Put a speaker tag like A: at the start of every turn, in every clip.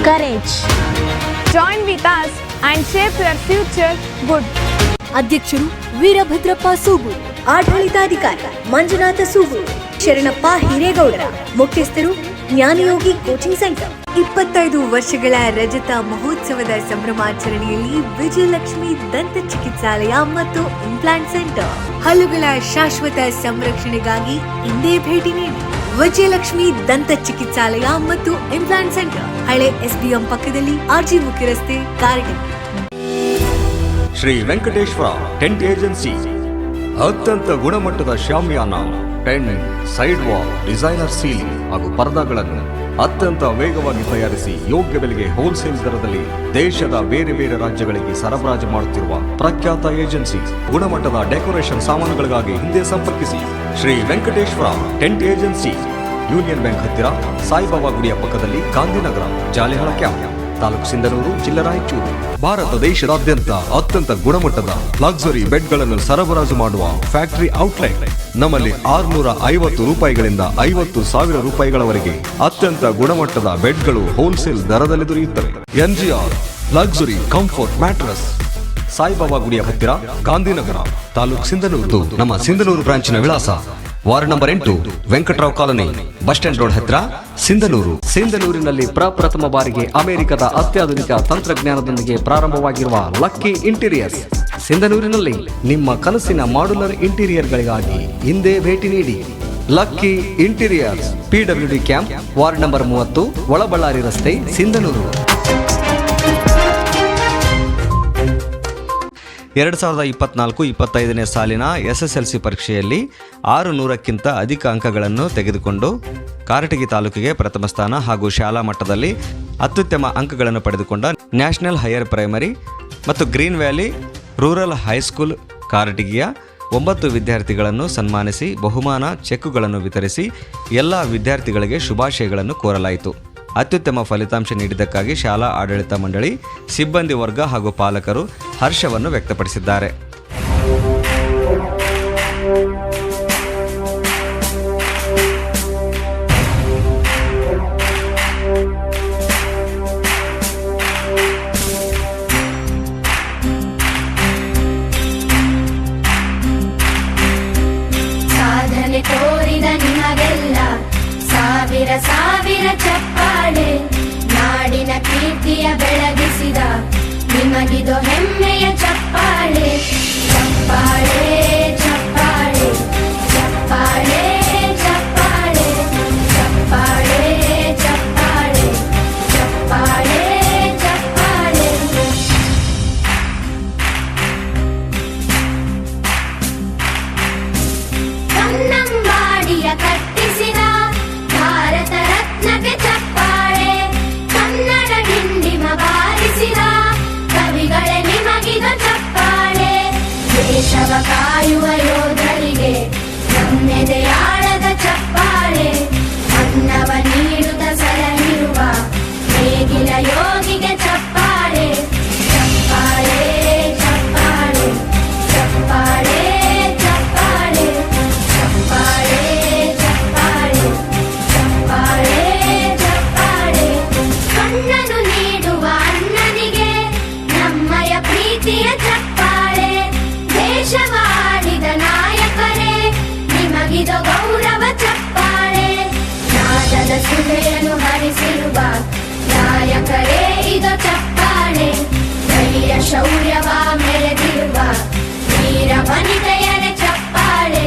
A: Courage.
B: join with us and shape your future good.
C: ಅಧ್ಯಕ್ಷರು ವೀರಭದ್ರಪ್ಪ ಸೂಗು ಆಡಳಿತಾಧಿಕಾರಿ ಮಂಜುನಾಥ ಸೂಗು ಶರಣಪ್ಪ ಹಿರೇಗೌಡರ ಮುಖ್ಯಸ್ಥರು ಜ್ಞಾನಯೋಗಿ ಕೋಚಿಂಗ್ ಸೆಂಟರ್ ಇಪ್ಪತ್ತೈದು ವರ್ಷಗಳ ರಜತ ಮಹೋತ್ಸವದ ಸಂಭ್ರಮಾಚರಣೆಯಲ್ಲಿ ವಿಜಯಲಕ್ಷ್ಮಿ ದಂತ ಚಿಕಿತ್ಸಾಲಯ ಮತ್ತು ಇಂಪ್ಲಾಂಟ್ ಸೆಂಟರ್ ಹಲ್ಲುಗಳ ಶಾಶ್ವತ ಸಂರಕ್ಷಣೆಗಾಗಿ ಇಂದೇ ಭೇಟಿ ನೀಡಿ ವಿಜಯಲಕ್ಷ್ಮಿ ದಂತ ಚಿಕಿತ್ಸಾಲಯ ಮತ್ತು ಇಂಪ್ಲಾಂಟ್ ಸೆಂಟರ್ ಹಳೆ ಎಸ್ಬಿಎಂ ಪಕ್ಕದಲ್ಲಿ ಆರ್ಜಿ ಮುಖ್ಯ ರಸ್ತೆ ಕಾರ್ಡ್
D: ಶ್ರೀ ವೆಂಕಟೇಶ್ವರ ಟೆಂಟ್ ಏಜೆನ್ಸಿ ಅತ್ಯಂತ ಗುಣಮಟ್ಟದ shamiana tent side wall designer ceiling ಹಾಗೂ ಪರದಾಗಳನ್ನು ಅತ್ಯಂತ ವೇಗವಾಗಿ ತಯಾರಿಸಿ ಯೋಗ್ಯ ಬೆಲೆಗೆ ಹೋಲ್ಸೇಲ್ ದರದಲ್ಲಿ ದೇಶದ ಬೇರೆ ಬೇರೆ ರಾಜ್ಯಗಳಿಗೆ ಸರಬರಾಜು ಮಾಡುತ್ತಿರುವ ಪ್ರಖ್ಯಾತ ಏಜೆನ್ಸಿ ಗುಣಮಟ್ಟದ ಡೆಕೋರೇಷನ್ ಸಾಮಾನುಗಳಿಗಾಗಿ ಹಿಂದೆ ಸಂಪರ್ಕಿಸಿ. Shri Venkateshwara Tent Agency, Union Bank ಹತ್ತಿರ ಸಾಯಿಬಾಬಾ ಗುಡಿಯ ಪಕ್ಕದಲ್ಲಿ ಗಾಂಧಿನಗರ, ಜಾಲಿಹಳ ಕ್ಯಾಂಪ್, ತಾಲೂಕು ಸಿಂಧನೂರು, ಜಿಲ್ಲಾ ರಾಯಚೂರು. ಭಾರತ ದೇಶದಾದ್ಯಂತ ಅತ್ಯಂತ ಗುಣಮಟ್ಟದ ಲಕ್ಸುರಿ ಬೆಡ್ಗಳನ್ನು ಸರಬರಾಜು ಮಾಡುವ ಫ್ಯಾಕ್ಟರಿ ಔಟ್ಲೆಟ್ ನಮ್ಮಲ್ಲಿ ಆರುನೂರ ಐವತ್ತು ರೂಪಾಯಿಗಳಿಂದ ಐವತ್ತು ಸಾವಿರ ರೂಪಾಯಿಗಳವರೆಗೆ ಅತ್ಯಂತ ಗುಣಮಟ್ಟದ ಬೆಡ್ಗಳು ಹೋಲ್ಸೇಲ್ ದರದಲ್ಲಿ ದೊರೆಯುತ್ತವೆ. NGR luxury comfort mattress Saibaba ಗುಡಿಯ ಹತ್ತಿರ ಗಾಂಧಿನಗರ, ತಾಲೂಕ್ ಸಿಂಧನೂರು. ನಮ್ಮ ಸಿಂಧನೂರು ಬ್ರಾಂಚಿನ ವಿಳಾಸ ವಾರ್ಡ್ ನಂಬರ್ ಎಂಟು, Venkatrao colony, bus stand road ಹತ್ತಿರ, ಸಿಂಧನೂರು. ಸಿಂಧನೂರಿನಲ್ಲಿ ಪ್ರಪ್ರಥಮ ಬಾರಿಗೆ ಅಮೆರಿಕದ ಅತ್ಯಾಧುನಿಕ ತಂತ್ರಜ್ಞಾನದೊಂದಿಗೆ ಪ್ರಾರಂಭವಾಗಿರುವ ಲಕ್ಕಿ ಇಂಟೀರಿಯರ್ಸ್. ಸಿಂಧನೂರಿನಲ್ಲಿ ನಿಮ್ಮ ಕನಸಿನ ಮಾಡ್ಯುಲರ್ ಇಂಟೀರಿಯರ್ಗಳಿಗಾಗಿ ಹಿಂದೆ ಭೇಟಿ ನೀಡಿ. Lucky Interiors PWD camp, ward number ಮೂವತ್ತು, ಒಳಬಳ್ಳಾರಿ ರಸ್ತೆ, ಸಿಂಧನೂರು. ಎರಡು ಸಾವಿರದ ಇಪ್ಪತ್ನಾಲ್ಕು ಇಪ್ಪತ್ತೈದನೇ ಸಾಲಿನ ಎಸ್ ಎಸ್ ಎಲ್ ಸಿ ಪರೀಕ್ಷೆಯಲ್ಲಿ ಆರು ನೂರಕ್ಕಿಂತ ಅಧಿಕ ಅಂಕಗಳನ್ನು ತೆಗೆದುಕೊಂಡು ಕಾರಟಗಿ ತಾಲೂಕಿಗೆ ಪ್ರಥಮ ಸ್ಥಾನ ಹಾಗೂ ಶಾಲಾ ಮಟ್ಟದಲ್ಲಿ ಅತ್ಯುತ್ತಮ ಅಂಕಗಳನ್ನು ಪಡೆದುಕೊಂಡ ನ್ಯಾಷನಲ್ ಹೈಯರ್ ಪ್ರೈಮರಿ ಮತ್ತು Green Valley Rural High School ಕಾರಟಗಿಯ ಒಂಬತ್ತು ವಿದ್ಯಾರ್ಥಿಗಳನ್ನು ಸನ್ಮಾನಿಸಿ ಬಹುಮಾನ ಚೆಕ್ಗಳನ್ನು ವಿತರಿಸಿ ಎಲ್ಲ ವಿದ್ಯಾರ್ಥಿಗಳಿಗೆ ಶುಭಾಶಯಗಳನ್ನು ಕೋರಲಾಯಿತು. ಅತ್ಯುತ್ತಮ ಫಲಿತಾಂಶ ನೀಡಿದ್ದಕ್ಕಾಗಿ ಶಾಲಾ ಆಡಳಿತ ಮಂಡಳಿ ಸಿಬ್ಬಂದಿ ವರ್ಗ ಹಾಗೂ ಪಾಲಕರು ಹರ್ಷವನ್ನು ವ್ಯಕ್ತಪಡಿಸಿದ್ದಾರೆ.
E: ಬೆಳಗಿಸಿದ. ನಿಮಗಿದು ಹೆಮ್ಮೆಯ ಚಪ್ಪಾಳೆ ಚಪ್ಪಾಳೆ. Are you ain't ಇದ ಗೌರವ ಚಪ್ಪಾಳೆ ನಾದದ ಸುಧೆಯನ್ನು ಹರಿಸಿರುವ ನಾಯಕರೇ ಇದ ಚಪ್ಪಾಳೆ ಧೈರ್ಯ ಶೌರ್ಯವ ಮೆರೆದಿರುವ ವೀರ ವನಿತೆಯರ ಚಪ್ಪಾಳೆ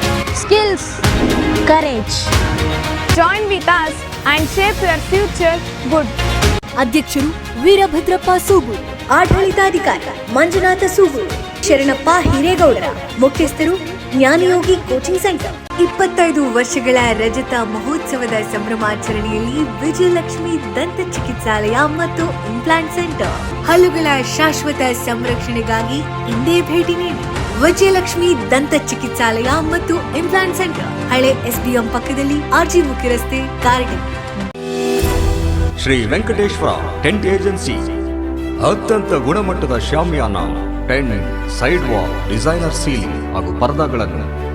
A: Skills. Courage.
B: Join with us and shape your future good.
C: ಅಧ್ಯಕ್ಷರು ವೀರಭದ್ರಪ್ಪ ಸೂಗೂರು ಆಡಳಿತಾಧಿಕಾರಿ ಮಂಜುನಾಥ ಸೂಗೂರು ಶರಣಪ್ಪ ಹಿರೇಗೌಡರ ಮುಖ್ಯಸ್ಥರು ಜ್ಞಾನಯೋಗಿ ಕೋಚಿಂಗ್ ಸೆಂಟರ್ ಇಪ್ಪತ್ತೈದು ವರ್ಷಗಳ ರಜತ ಮಹೋತ್ಸವದ ಸಂಭ್ರಮಾಚರಣೆಯಲ್ಲಿ ವಿಜಯಲಕ್ಷ್ಮಿ ದಂತ ಚಿಕಿತ್ಸಾಲಯ ಮತ್ತು ಇಂಪ್ಲಾಂಟ್ ಸೆಂಟರ್ ಹಲ್ಲುಗಳ ಶಾಶ್ವತ ಸಂರಕ್ಷಣೆಗಾಗಿ ಇಂದೇ ಭೇಟಿ ನೀಡಿ ವಿಜಯಲಕ್ಷ್ಮಿ ದಂತ ಚಿಕಿತ್ಸಾಲಯ ಮತ್ತು ಇಂಪ್ಲಾಂಟ್ ಸೆಂಟರ್ ಹಳೆ ಎಸ್ಬಿಎಂ ಪಕ್ಕದಲ್ಲಿ ಆರ್ಜಿ ಮುಖ್ಯ ರಸ್ತೆ ಕಾರಟಗಿ
D: ಶ್ರೀ ವೆಂಕಟೇಶ್ವರ ಟೆಂಟ್ ಏಜೆನ್ಸಿ ಅತ್ಯಂತ ಗುಣಮಟ್ಟದ shamiana tent side wall designer ceiling ಹಾಗೂ ಪರದಾಗಳನ್ನು